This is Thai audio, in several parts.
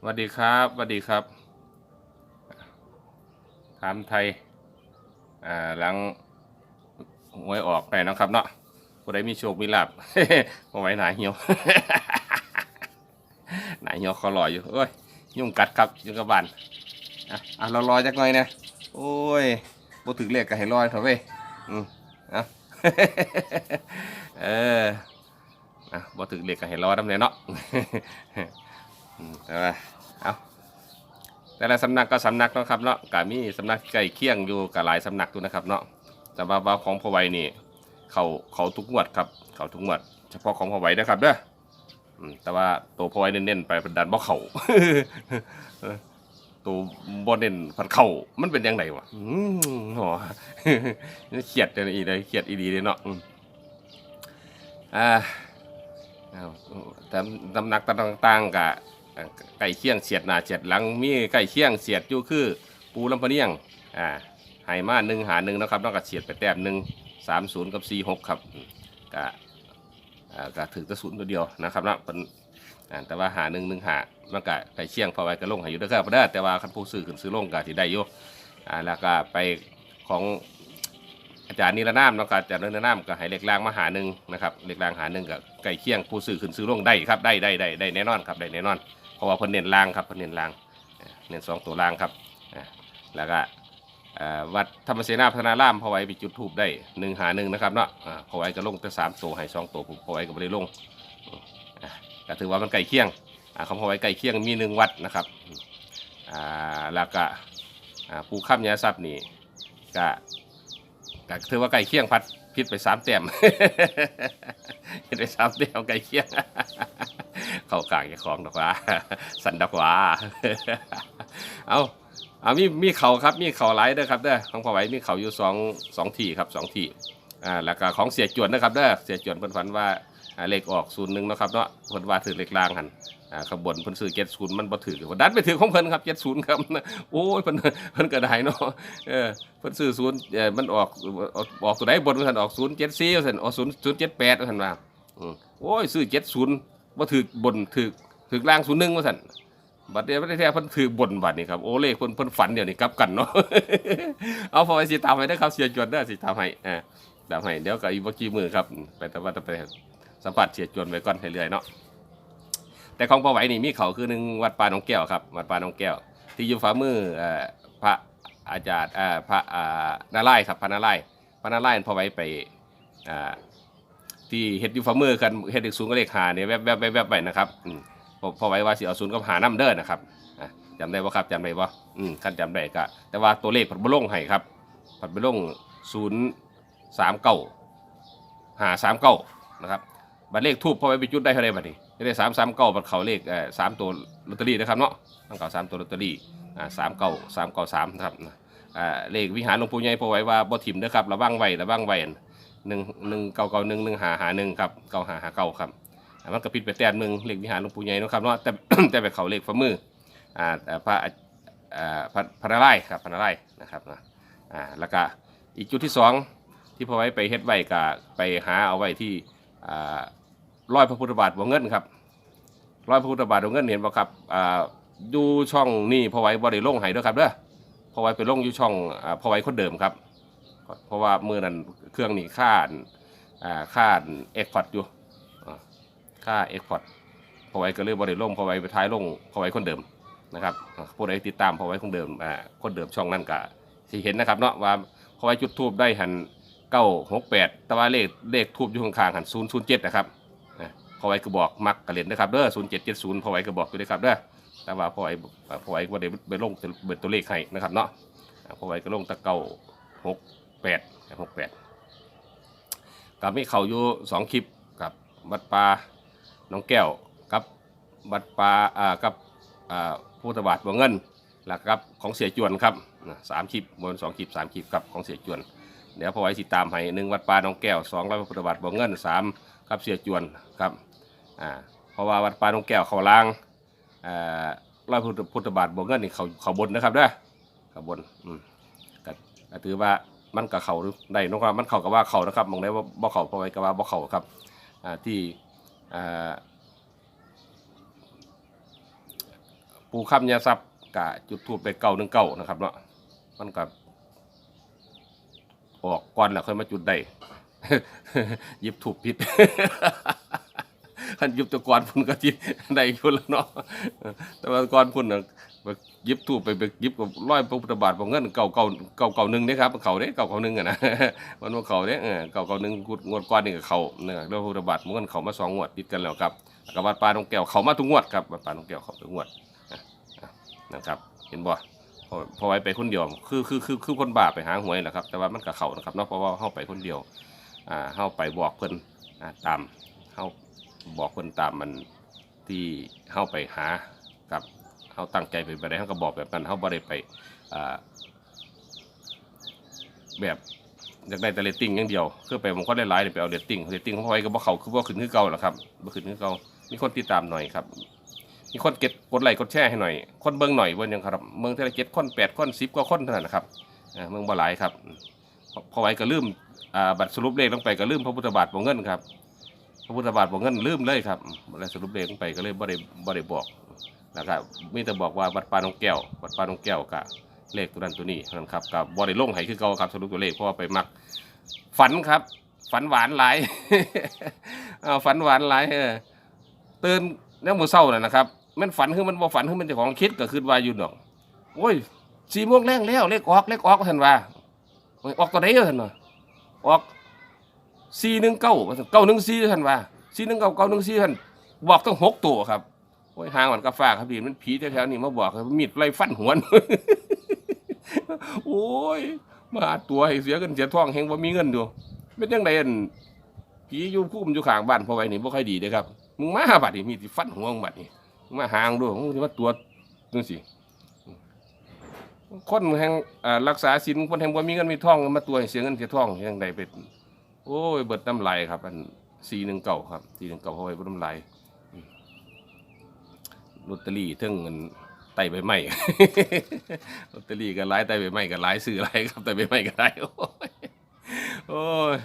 สวัสดีครับสวัสดีครับ ถามไทยอ่าหลังหวยออกไปนะครับเนาะผู้ใดมีโชคมีลาบมาไว้หนาเหี่ยวหนาเหี่ยวขารออยู่โอ้ยยุ่งกัดครับยุ่งกับบานอะอะเรารอจักหน่อยนะโอ้ยบ่ถึงเลขก็ให้รอเถอะเว้ยอืมอะเอออะบ่ถึงเลขก็ให้รอดำเลยเนาะ อืมเอาเอาแต่ละสำนักก็สำนักเนาะครับเนาะก็มีสำนักใกล้เคียงอยู่กับหลายสำนักอยู่นะครับเนาะแต่ว่าว่าของพอไวนี่เขาเขาทุกงวดครับเขาทุกงวด เฉพาะของพอไวนะครับเด้อแต่ว่าตัวพอไวเน้นๆไปเป็นดันบ่เขาตัวบ่เน้นพันเข่ามันเป็นยังไงวะอืมหอเครียดเลยอีเลยเครียดอีดีเลยเนาะอ่าอ้าวตำตำหนักต่างๆกะ ไก่เคียงเสียดหน้าเสียดหลังมีไก่เคียงเสียดอยู่คือปูลำพะเนียงอ่าไหมาหนึ่งหาหนึ่งนะครับนอกจากเสียดไปแต้มหนึ่งสามศูนย์กับสี่หกครับกะอ่ากะถือแตะศูนย์ตัวเดียวนะครับนะเป็นอ่าแต่ว่าหาหนึ่งหนึ่งหามันกะไก่เคียงพอไว้กระลงให้อยู่เด้อครับเด้แต่ว่าคันผู้ซื้อขึ้นซื้อลงกะที่ได้อยู่อ่าแล้วก็ไปของอาจารย์นิรนามเนาะครับอาจารย์นิรนามก็ให้เล็กลางมาหาหนึ่งนะครับเล็กลางหาหนึ่งกับไก่เคียงผู้ซื้อขึ้นซื้อลงได้ครับได้ได้ได้ได้แน่นอนครับได้แน่นอน เพราะว่าเพิ่นเน้นลางครับเพิ่นเน้นลางเน้นสองตัวลางครับแล้วก็วัดธรรมเสนาพนารามพอไว้ไปจุดทูบได้หนึ่งหาหนึ่งนะครับเนาะอ่าพอไว้ก็ลงแต่สามตัวให้สองตัวพอไว้ก็ไม่ได้ลงอ่าก็ถือว่ามันไก่เคียงอ่าของพอไว้ไก่เคียงมีหนึ่งวัดนะครับแล้วก็ปูข้ามยาทรัพย์นี่ก็ก็ถือว่าไก่เคียงพัดพิษไปสามแต้มพิษไปสามแต้มไก่เคียง เข้ากลางเจ้าของดอกว่า สันดอกว่าเอาเอามีมีเขาครับมีเขาหลายเด้อครับเด้อของพ่อไหวมีเขาอยู่สองสองที่ครับสองที่อ่าแล้วก็ของเสียจวนนะครับเด้อเสียจวนเพิ่นฝันว่าอ่าเลขออกศูนย์หนึ่งนะครับเนาะเพิ่นว่าถือเลขล่างหันอ่าขบวนเพิ่นซื้อเจ็ดศูนย์มันบ่ถือดันไปถือของเพิ่นครับเจ็ดศูนย์ครับโอ้ยเพิ่นเพิ่นก็ได้เนาะเออเพิ่นซื้อศูนย์เออมันออกออกออกตัวไหนบนมันออกศูนย์เจ็ดสี่มันออกศูนย์ศูนย์เจ็ดแปดมันว่าอืมโอ้ยซื้อเจ็ดศูนย์ บ่าถือบนถือถือล่างศูนย์หนึ่งว่าสั่นบัดเดียวไม่ได้แท้เพิ่นถือบนบัดนี่ครับโอเลขเพิ่นเพิ่นฝันเดี๋ยวนี้กลับกันเนาะเอาพอไปสิตามให้ได้ครับเสียจวนเด้สิตามให้อ่าตามให้เดี๋ยวก็อีกบ่กี่มือครับ ไปแต่ว่าจะไปสัมผัสเสียจวนไว้ก่อนให้เรื่อยเนาะแต่ของพ่อไหวนี่มีเขาคือหนึ่งวัดป่าหนองแก้วครับวัดป่าหนองแก้ว ที่อยู่ฝ่ามือเอ่อพระอาจารย์อ่าพระอ่านาไล่ครับพระนาไล่พระนาไล่พอไหวไปอ่า ที่เฮ็ดอยู่ฝ่ามือกันเฮ็ดอีกศูนย์ก็เลขหาเนี่ยแวบแวบแวบแวบไปนะครับอืมพอพอไว้ว่าสิเอาศูนย์กับหาน้ำเด้อนะครับอะจำได้บ่ครับจำได้บ่อืมคันจำได้ก็แต่ว่าตัวเลขผัดบ่ลงให้ครับผัดบ่ลงศูนย์สามเก้าหาสามเก้านะครับบัตรเลขทูบพอไว้ไปจุดได้เท่าไรบัดนี้ได้สามสามเก้าบัตรเขาเลขเอ่อสามตัวลอตเตอรี่นะครับเนาะต้องเก่าสามตัวลอตเตอรี่อ่าสามเก้าสามเก้าสามนะครับอ่าเลขวิหารหลวงปู่ใหญ่พอไว้ว่าบ่ถิ่มเด้อครับระวังไว้ระวังไว้ หนึ่งหนึ่งเก้าเก้าหนึ่งหนึ่งหาหาหนึ่งครับเก้าหาหาเก้าครับอ่ามันก็ผิดไปแต้มหนึ่งเลขวิหารหลวงปู่ใหญ่นะครับเนาะแต่แต่ไปเขาเลขฝ่ามืออ่าแต่พระอ่าพระพระนารายณ์ครับพระนารายณ์นะครับนะอ่าแล้วก็อีกจุดที่สองที่พอไว้ไปเฮ็ดไว้ก็ไปหาเอาไว้ที่อ่าร้อยพระพุทธบาทวงเงินครับร้อยพระพุทธบาทวงเงินเห็นบ่ครับอ่าดูช่องนี่พอไว้บริลงให้ด้วยครับเด้อพอไว้ไปลงอยู่ช่องอ่าพอไว้คนเดิมครับ เพราะว่ามือนั้นเครื่องนี่ค่าอ่าค่าเอ็กพอดอยู่ค่าเอ็กพอดพอไว้ก็เลยบริลงพอไว้ไปท้ายลงพอไว้คนเดิมนะครับผู้ใดติดตามพอไว้คนเดิมอ่าคนเดิมช่องนั้นก็สิเห็นนะครับเนาะว่าพอไว้จุดทูบได้หันเก้าหกแปดแต่ว่าเลขเลขทูบอยู่ข้างๆหันศูนย์ศูนย์เจ็ดนะครับพอไว้ก็บอกมักกระเล่นนะครับเด้อศูนย์เจ็ดเจ็ดศูนย์พอไว้ก็บอกอยู่เลยครับเด้อแต่ว่าพอไอ้พอไอ้ก็ได้ไปลงเบิดตัวเลขให้นะครับเนาะพอไอ้ก็ลงตะเก้าหก แปดหกแปดกับมีเขาอยู่สองคลิปกับวัดปลาน้องแก้วกับวัดปลาอ่ากับอ่าพุทธบาทบัวเงินแล้วกับของเสียจวนครับสามคลิปบนสองคลิปสามคลิปกับของเสียจวน เดี๋ยวพอไว้ติดตามให้หนึ่งวัดปลาน้องแก้วสองร้อยพุทธบาทบัวเงินสามกับเสียจวนครับอ่าเพราะว่าวัดปลาน้องแก้วเขาล้างอ่าร้อยพุทธบาทบวเงินนี่เขาเขาบนนะครับเด้อเขาบนอืมก็ถือว่า มันกับเขาได้นอะครับมันเขากับว่าเขานะครับมองได้ว่าบ่เขาเพราะไว้กับว่าบ่เขาครับอ่าที่อ่าปูคำยาซับกะจุดทูบไปเก่าหนึ่งเก่านะครับเนาะมันกับออกก่อนแล้วค่อยมาจุดได้ยิบถูกผิด คันยิบตะกอนพุ่นก็ที่ได้พุ่นแล้วเนาะแต่ว่าก่อนพุ่นน่ะยิบถูกไปไปหยิบกับร้อยพระพุทธบาทของเงินเก่าเก่าเก่าเก่าหนึ่งเด้ครับเขาเด้เก่าเก่าหนึ่งอะนะมันว่าเขาเด้เออเก่าเก่าหนึ่งงวดก่อนนี่ก็เขาเนี่ยแล้วพระพุทธบาทเงินเขามาสองงวดติดกันแล้วครับกับวัดป่าตองแก้วเขามาทุกงวดครับวัดป่าตองแก้วเขาทุกงวดนะครับเห็นบ่พอพอไว้ไปคนเดียวคือคือคือคือคนบาปไปหาหวยแหละครับ แต่ว่ามันกับเขานะครับเนาะเพราะว่าเข้าไปคนเดียวอ่าเข้าไปบอกเพิ่นอ่าตามเข้า บอกเพิ่นตามมันที่เข้าไปหากับเขาตั้งใจไปไปได้เขาก็บอกแบบนั้นเขาบ่ได้ไปแบบอยากได้แต่เรตติ้งอย่างเดียวคือไปผมก็ได้ไลน์ไปเอาเรตติ้งเรตติ้งเพราไว้ก็บ่เขาคือบ่ขึ้นคือเก่าหรอครับบ่ขึ้นคือเก่ามีคนติดตามหน่อยครับมีคนเก็บกดไลค์กดแชร์ให้หน่อย คนเบิ่งหน่อยเบิ่งยังครับเมืองเทเลเจ็ดคนแปดคนสิบกว่าคนเท่านั้นนะครับเมืองบ่หลายครับพอไว้ก็ลืมอ่าบัตรสรุปเลขลงไปก็ลืมพระพุทธบาทบ่เงินครับ พระพุทธบาทบ่เงินลืมเลยครับแล้วสรุปเลขลงไปก็เลยบ่ได้บ่ได้บอกนะครับมีแต่บอกว่าวัดป่านองแก้ววัดป่านองแก้วกะเลขตัวนั้นตัวนี้นั้นครับกับบ่ได้ลงให้คือเก่าครับสรุปตัวเลขเพราะว่าไปมัก ฝันครับ ฝันหวานหลายอ้าฝันหวานหลายเออตื่นแล้วมือเช้าน่ะนะครับมันฝันคือมันบ่ฝันคือมันจ้าของคิดก็คือว่าอยู่ดอกโอ้ยสี่โมงแรงแล้วเลขออกเลขออกว่านว่าออกตัวใดว่านว่าออก สี่หนึ่งเก้าเก้าหนึ่งสี่ท่านว่าสี่หนึ่งเก้าเก้าหนึ่งสี่ท่านบอกต้องหกตัวครับโอ้ยหางกันกาฟ้าครับพี่มันผีแถวๆนี้มาบอกมีดไล่ฟันหัวโอ้ยมาตัวให้เสียเงินเสียทองเฮงว่ามีเงินดูเป็นยังไงอันผีอยู่พุ่มอยู่ข้างบ้านพอไว้นี่บ่ค่อยดีเด้อครับมึงมาบัดนี่มีดฟันหัวมึงบัดนี่มาหางดูมึงสิมาตัวนึงสิคนแห่งรักษาศีลคนแห่งบ่มีเงินมีทองมาตัวให้เสียเงินเสียทองยังไดเป็น โอ้ยเบิดน้ำลายครับ อันสี่หนึ่งเก่าครับสี่หนึ่งเก่าเอาไว้เบิดน้ำลายลอตเตอรี่เทึ่งเงินไต่ใบไม้ลอตเตอรี่ก็หลายไต่ใบไม้ก็หลายซื้อหลายครับไต่ใบไม้ก็ได้โอ้ยโอ้ย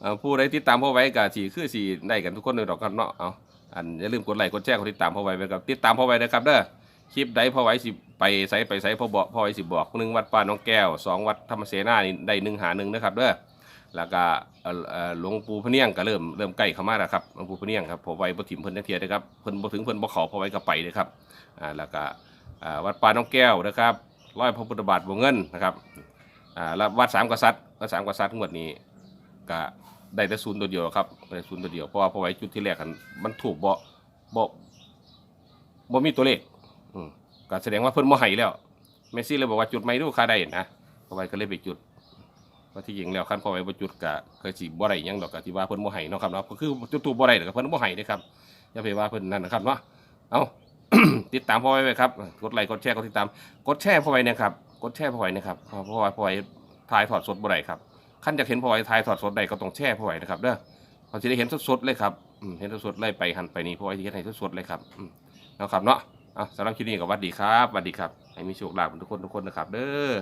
เอาผู้ใดติดตามพ่อไว้ก็สีคือสีได้กันทุกคนเลยดอกครับเนาะเอาอันอย่าลืมกดไลค์กดแชร์กดติดตามพ่อไว้ไว้ครับติดตามพ่อไว้นะครับเด้อคลิปใดพ่อไว้สิไปไสไปไสพ่อบอกพ่อไว้สิบอกหนึ่งวัดป่าน้องแก้วสองวัดธรรมเสนานี่ได้หนึ่งหาหนึ่งนะครับเด้อ แล้วก็หลวงปู่พะเนียงก็เริ่มเริ่มใกล้เข้ามาแล้วครับหลวงปู่พะเนียงครับพอไว้บ่ถิ่มเพิ่นจักเทียนะครับเพิ่นบ่ถึงเพิ่นบ่ข้าพอไว้ก็ไปเลยครับอ่าแล้วก็อ่าวัดป่าน้องแก้วนะครับร้อยพระพุทธบาทวงเงินนะครับอ่าแล้ววัดสามกษัตริย์วัดสามกษัตริย์งวดนี้ก็ได้แต่ศูนย์ตัวเดียวครับได้ศูนย์ตัวเดียวเพราะว่าพอไว้จุดที่แรกกันมันถูกบ่บ่บ่มีตัวเลขอืก็แสดงว่าเพิ่นบ่ให้แล้วเมซี่เลยบอกว่าจุดไม่รู้ค่าได้นะพอไว้ก็เลยไปจุด ว่าที่จริงแล้วขั้นพอไว้บ่จุดกะก็สิบ่ได้หยังดอกกะที่ว่าเพิ่นบ่ให้เนาะครับเนาะก็คือจุดตูบ่ได้ดอกเพิ่นบ่ให้เด้ครับอย่าไปว่าเพิ่นนั่นนะครับเนาะเอาติดตามพ่อไว้ไว้ครับกดไลค์กดแชร์กดติดตามกดแชร์พ่อไว้นะครับกดแชร์พ่อไว้นะครับพราะเพราะว่าพ่อไว้ถ่ายทอดสดบ่ได้ครับคันอยากเห็นพ่อไว้ถ่ายทอดสดได้ก็ต้องแชร์พ่อไว้นะครับเด้อเขาสิได้เห็นสดๆเลยครับเห็นสดๆเลยไปหันไปนี่พ่อไว้สิเฮ็ดให้สดๆเลยครับนะครับเนาะเอาสำหรับคลิปนี้ก็หวัดดีครับหวัดดีครับให้มีโชคลาภทุกคนทุกคนนะครับ เด้อ